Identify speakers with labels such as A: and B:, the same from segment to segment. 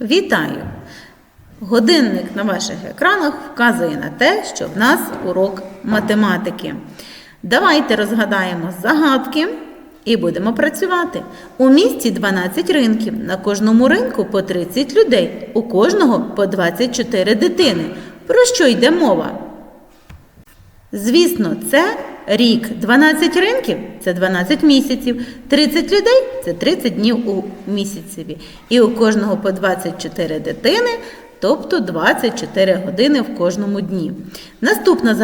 A: Вітаю! Годинник на ваших екранах вказує на те, що в нас урок математики. Давайте розгадаємо загадки і будемо працювати. У місті 12 ринків, на кожному ринку по 30 людей, у кожного по 24 дитини. Про що йде мова? Звісно, це рік. 12 ринків це 12 місяців, 30 людей це 30 днів у місяцеві. І у кожного по 24 дитини, тобто 24 години в кожному дні. Наступна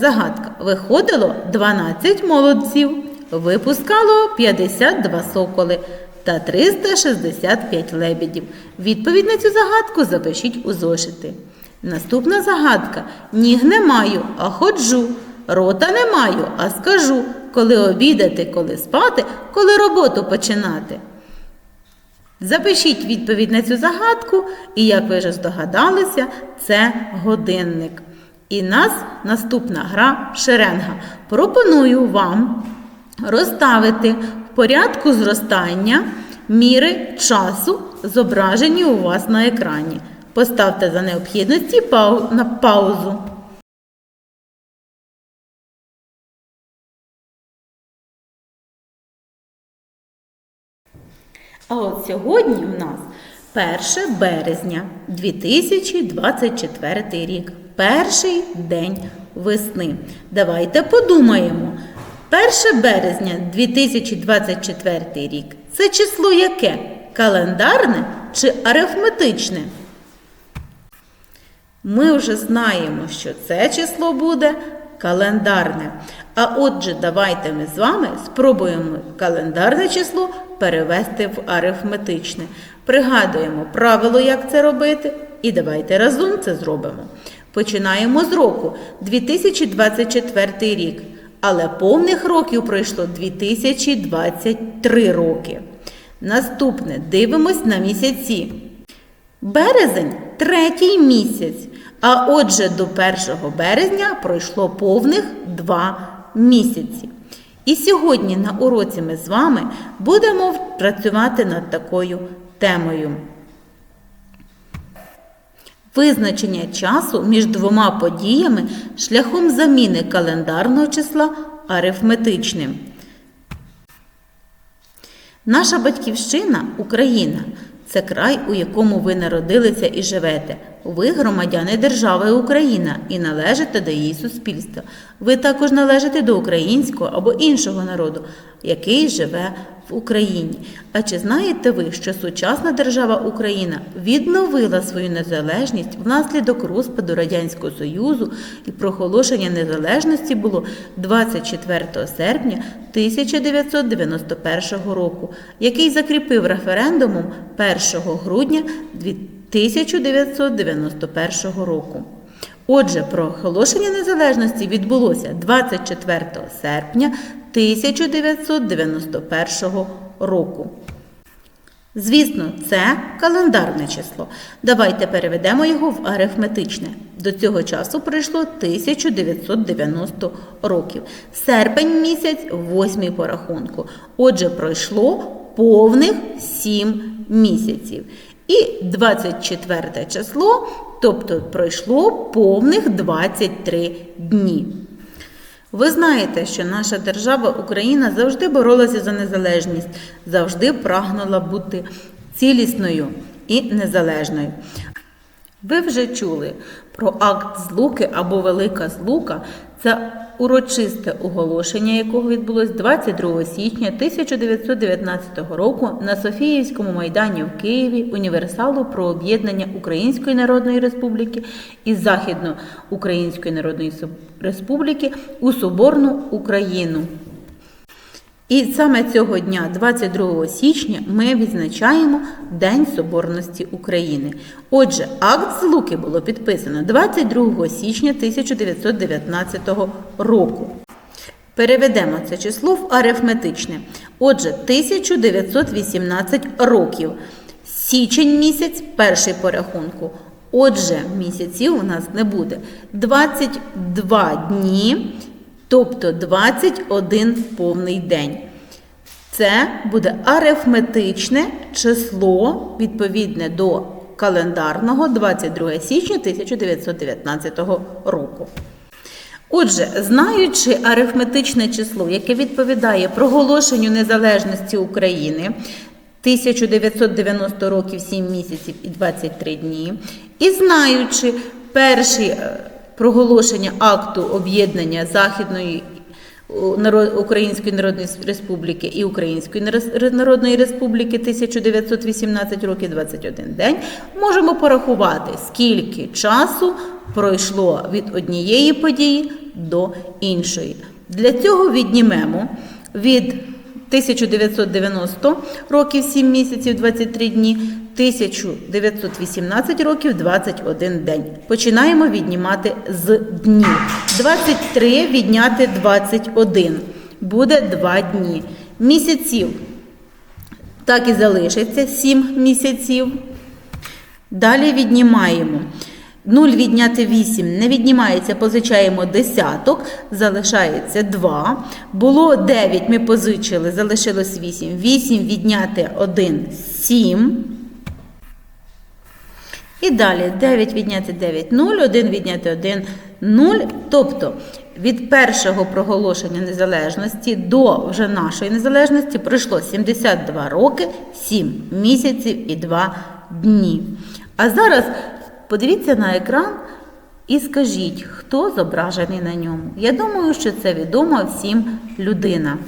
A: загадка. Виходило 12 молодців, випускало 52 соколи та 365 лебедів. Відповідь на цю загадку запишіть у зошити. Наступна загадка. Ніг не маю, а ходжу. Рота не маю, а скажу, коли обідати, коли спати, коли роботу починати. Запишіть відповідь на цю загадку, і, як ви вже здогадалися, це годинник. І нас наступна гра шеренга. Пропоную вам розставити в порядку зростання міри часу, зображені у вас на екрані. Поставте за необхідності на паузу. А от сьогодні в нас 1 березня 2024 рік. Перший день весни. Давайте подумаємо. 1 березня 2024 рік це число яке? Календарне чи арифметичне? Ми вже знаємо, що це число буде календарне. А отже, давайте ми з вами спробуємо календарне число перевести в арифметичне. Пригадуємо правило, як це робити, і давайте разом це зробимо. Починаємо з року 2024 рік, але повних років пройшло 2023 роки. Наступне дивимось на місяці. Березень третій місяць. А отже, до 1 березня пройшло повних два місяці. І сьогодні на уроці ми з вами будемо працювати над такою темою. Визначення часу між двома подіями шляхом заміни календарного числа арифметичним. Наша батьківщина Україна це край, у якому ви народилися і живете. Ви громадяни держави Україна і належите до її суспільства. Ви також належите до українського або іншого народу, який живе в Україні. А чи знаєте ви, що сучасна держава Україна відновила свою незалежність внаслідок розпаду Радянського Союзу і проголошення незалежності було 24 серпня 1991 року, який закріпив референдумом 1 грудня 1991 року. Отже, проголошення незалежності відбулося 24 серпня 1991 року. Звісно, це календарне число. Давайте переведемо його в арифметичне. До цього часу пройшло 1990 років. Serпень місяць восьмий по рахунку. Отже, пройшло повних 7 місяців. І 24 число, тобто пройшло повних 23 дні. Ви знаєте, що наша держава Україна завжди боролася за незалежність, завжди прагнула бути цілісною і незалежною. Ви вже чули про акт злуки або Велика Злука. Це урочисте оголошення, якого відбулось 22 січня 1919 року на Софіївському майдані в Києві універсалу про об'єднання Української Народної Республіки і Західноукраїнської Народної Республіки у Соборну Україну. І саме цього дня, 22 січня, ми відзначаємо День Соборності України. Отже, акт злуки було підписано 22 січня 1919 року. Переведемо це число в арифметичне. Отже, 1918 років. Січень місяць перший по рахунку. Отже, місяців у нас не буде. 22 дні, тобто 21 повний день. Це буде арифметичне число відповідне до календарного 22 січня 1919 року. Отже, знаючи арифметичне число, яке відповідає проголошенню незалежності України 1990 років 7 місяців і 23 дні, і знаючи перші е, проголошення акту об'єднання Західної Української Народної Республіки і Української Народної Республіки 1918 років 21 день, можемо порахувати, скільки часу пройшло від однієї події до іншої. Для цього віднімемо від 1990 років 7 місяців 23 дні, 1918 років 21 день. Починаємо віднімати з днів. 23 відняти 21. Буде 2 дні. Місяців так і залишиться 7 місяців. Далі віднімаємо. 0 відняти 8 не віднімається, позичаємо десяток, залишається 2. Було 9, ми позичили, залишилось 8. 8 відняти 1 7. І далі 9 відняти 9 0, 1 відняти 1 0. Тобто від першого проголошення незалежності до вже нашої незалежності пройшло 72 роки, 7 місяців і 2 дні. А зараз подивіться на екран і скажіть, хто зображений на ньому. Я думаю, що це відома всім людина.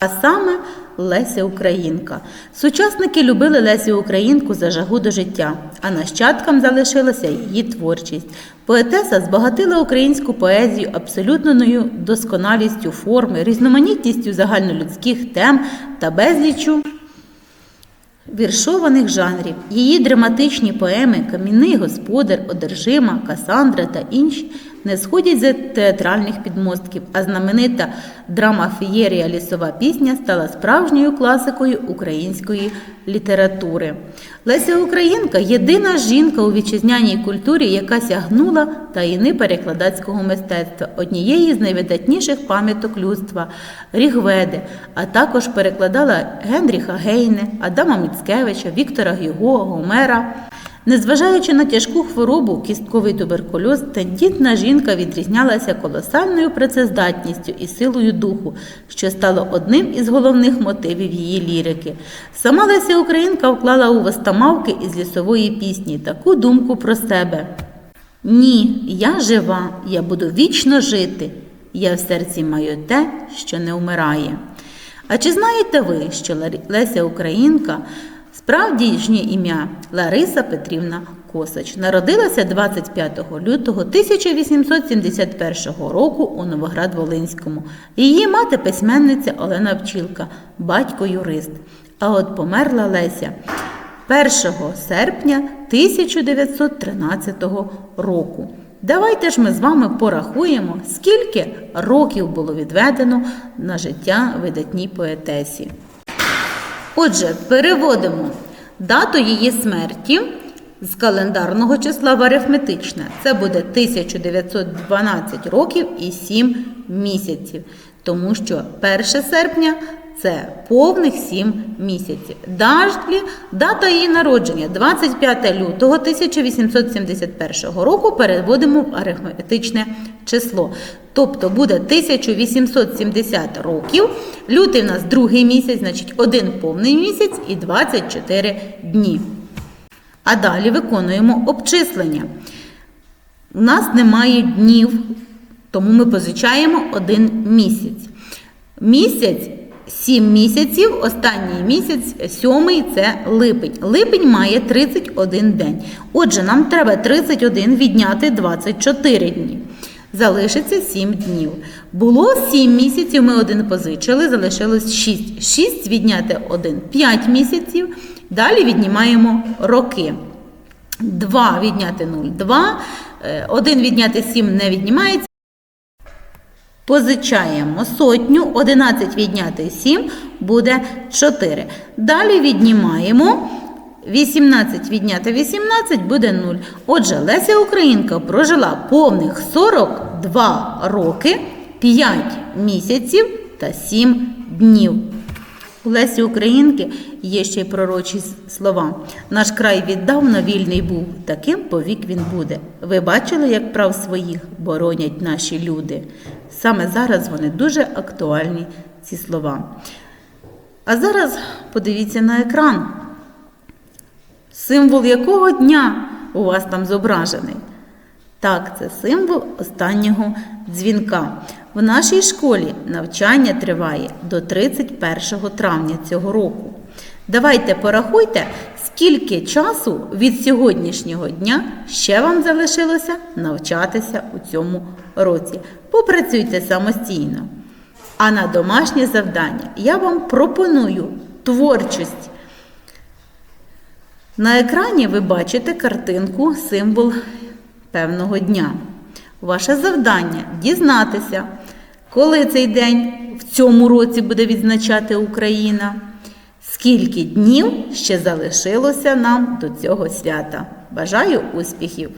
A: А саме Леся Українка. Сучасники любили Лесю Українку за жагу до життя, а нащадкам залишилася її творчість. Поетеса збагатила українську поезію абсолютною досконалістю форми, різноманітністю загальнолюдських тем та безліччю віршованих жанрів. Її драматичні поеми Кам'яний господар, Одержима, Касандра та інші не сходять з театральних підмостків, а знаменита драма фієрія Лісова пісня стала справжньою класикою української літератури. Леся Українка єдина жінка у вітчизняній культурі, яка сягнула таїни перекладацького мистецтва, однієї з найвидатніших пам'яток людства Рігведи, а також перекладала Генріха Гейне, Адама Міцкевича, Віктора Гюго, Гомера. Незважаючи на тяжку хворобу, кістковий туберкульоз, тендітна жінка відрізнялася колосальною працездатністю і силою духу, що стало одним із головних мотивів її лірики. Сама Леся Українка вклала у востамавки із лісової пісні таку думку про себе. Ні, я жива, я буду вічно жити. Я в серці маю те, що не вмирає. А чи знаєте ви, що Леся Українка справдішнє ім'я Лариса Петрівна Косач народилася 25 лютого 1871 року у Новоград-Волинському. Її мати письменниця Олена Пчілка, батько юрист. А от померла Леся 1 серпня 1913 року. Давайте ж ми з вами порахуємо, скільки років було відведено на життя видатній поетесі. Отже, переводимо дату її смерті з календарного числа в арифметичне. Це буде 1912 років і 7 місяців, тому що 1 серпня це повних 7 місяців. Далі дата її народження 25 лютого 1871 року переводимо в арифметичне число. Тобто буде 1870 років. Лютий в нас другий місяць, значить один повний місяць і 24 дні. А далі виконуємо обчислення. У нас немає днів, тому ми позичаємо один місяць. Місяць 7 місяців, останній місяць, сьомий це липень. Липень має 31 день. Отже, нам треба 31 відняти 24 дні. Залишиться 7 днів. Було 7 місяців, ми один позичили, залишилось 6. 6 відняти 1 5 місяців. Далі віднімаємо роки. 2 відняти 0 2. 1 відняти 7 не віднімається. Позичаємо сотню, 11 відняти 7 буде 4. Далі віднімаємо 18 відняти 18 буде 0. Отже, Леся Українка прожила повних 42 роки, 5 місяців та 7 днів. У Лесі Українки є ще й пророчі слова. Наш край віддавна вільний був, таким повік він буде. Ви бачили, як прав своїх боронять наші люди. Саме зараз вони дуже актуальні, ці слова. А зараз подивіться на екран. Символ якого дня у вас там зображений? Так, це символ останнього дзвінка. В нашій школі навчання триває до 31 травня цього року. Давайте порахуйте, скільки часу від сьогоднішнього дня ще вам залишилося навчатися у цьому році. Попрацюйте самостійно. А на домашнє завдання я вам пропоную творчість. На екрані ви бачите картинку, символ певного дня. Ваше завдання дізнатися, коли цей день в цьому році буде відзначати Україна, скільки днів ще залишилося нам до цього свята. Бажаю успіхів!